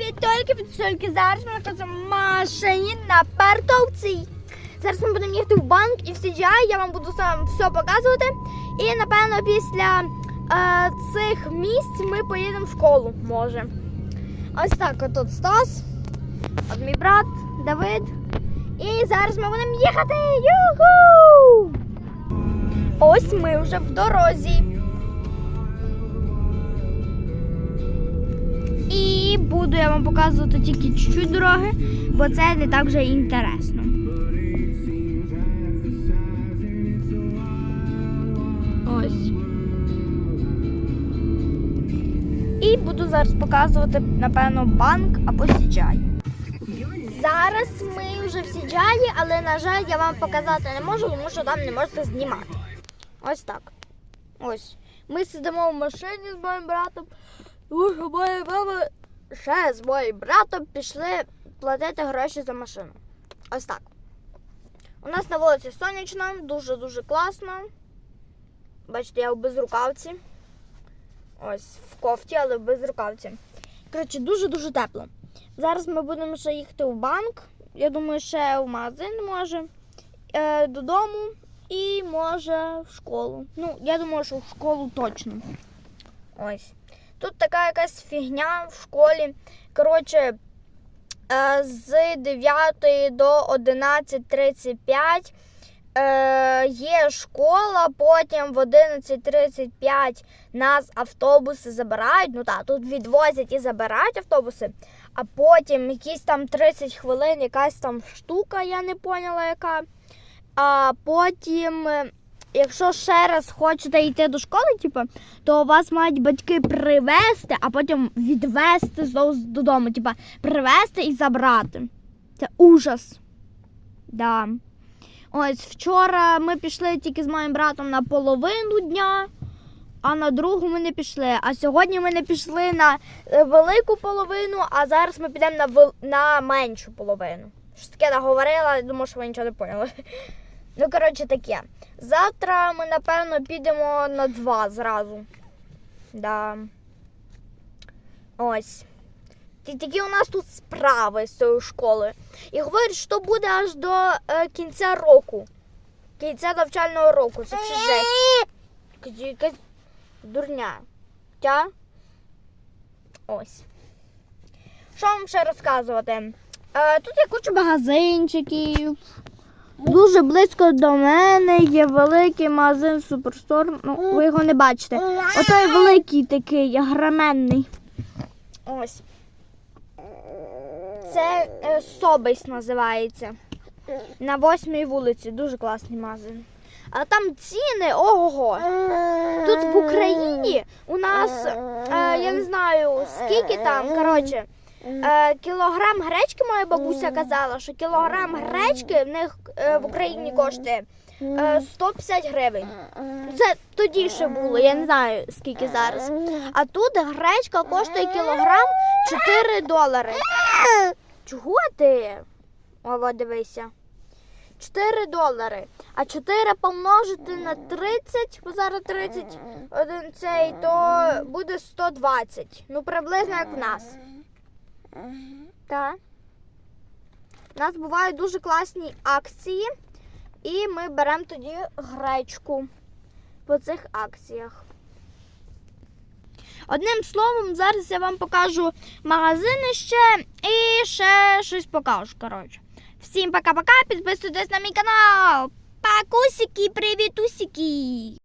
Привіт, тільки підписуйки. Зараз ми знаходимося машині на парковці. Зараз ми будемо їхати в банк і в CGI, я вам буду сам все показувати. І напевно після е, цих місць ми поїдемо в школу, може. Ось так, отут Стас, от мій брат Давид. І зараз ми будемо їхати. Юху! Ось ми вже в дорозі. І буду я вам показувати тільки чуть-чуть дороги, бо це не так вже інтересно. Ось. І буду зараз показувати, напевно, банк або сіджай. Зараз ми вже в сіджаї, але, на жаль, я вам показати не можу, тому що там не можете знімати. Ось так. Ось. Ми сидимо в машині з моїм братом. Моя мама ще з моїм братом пішли платити гроші за машину. Ось так. У нас на вулиці сонячно, дуже-дуже класно. Бачите, я в безрукавці. Ось в кофті, але в безрукавці. Коротше, дуже-дуже тепло. Зараз ми будемо ще їхати в банк. Я думаю, ще в магазин може. Е, додому і може в школу. Ну, я думаю, що в школу точно. Ось. Тут така якась фігня в школі. Коротше, е, з 9 до 11.35 е, є школа, потім в 11.35 нас автобуси забирають. Ну так, тут відвозять і забирають автобуси, а потім якісь там 30 хвилин, якась там штука, я не поняла яка. А потім. Якщо ще раз хочете йти до школи, типу, то вас мають батьки привезти, а потім відвезти знову додому. Типа привезти і забрати. Це ужас. Да. Ось вчора ми пішли тільки з моїм братом на половину дня, а на другу ми не пішли. А сьогодні ми не пішли на е, велику половину, а зараз ми підемо на, вел- на меншу половину. Щось таке наговорила, думаю, що ви нічого не поняли. Ну, коротше, таке. Завтра ми, напевно, підемо на два зразу. Да. Ось. Такі у нас тут справи з цією школою. І говорять, що буде аж до е, кінця року. Кінця навчального року. Це жесть. Дурня. Тя? Ось. Що вам ще розказувати? Е, тут є куча магазинчиків. Дуже близько до мене є великий магазин Суперстор. Ну, ви його не бачите. Отой великий такий, агроменний. Ось. Це е, Собейс називається. На восьмій вулиці. Дуже класний магазин. А там ціни ого. Тут в Україні у нас, е, я не знаю, скільки там, коротше. Е, кілограм гречки, моя бабуся казала, що кілограм гречки в них е, в Україні коштує е, 150 гривень. Це тоді ще було, я не знаю скільки зараз. А тут гречка коштує кілограм 4 долари. Чого ти? Ова, дивися. 4 долари. А 4 помножити на 30, бо зараз 30 один цей, то буде 120. Ну, приблизно як в нас. Так. У нас бувають дуже класні акції, і ми беремо тоді гречку по цих акціях. Одним словом, зараз я вам покажу магазини ще і ще щось покажу. Коротше. Всім пока-пока, підписуйтесь на мій канал. Пакусики, привітусики!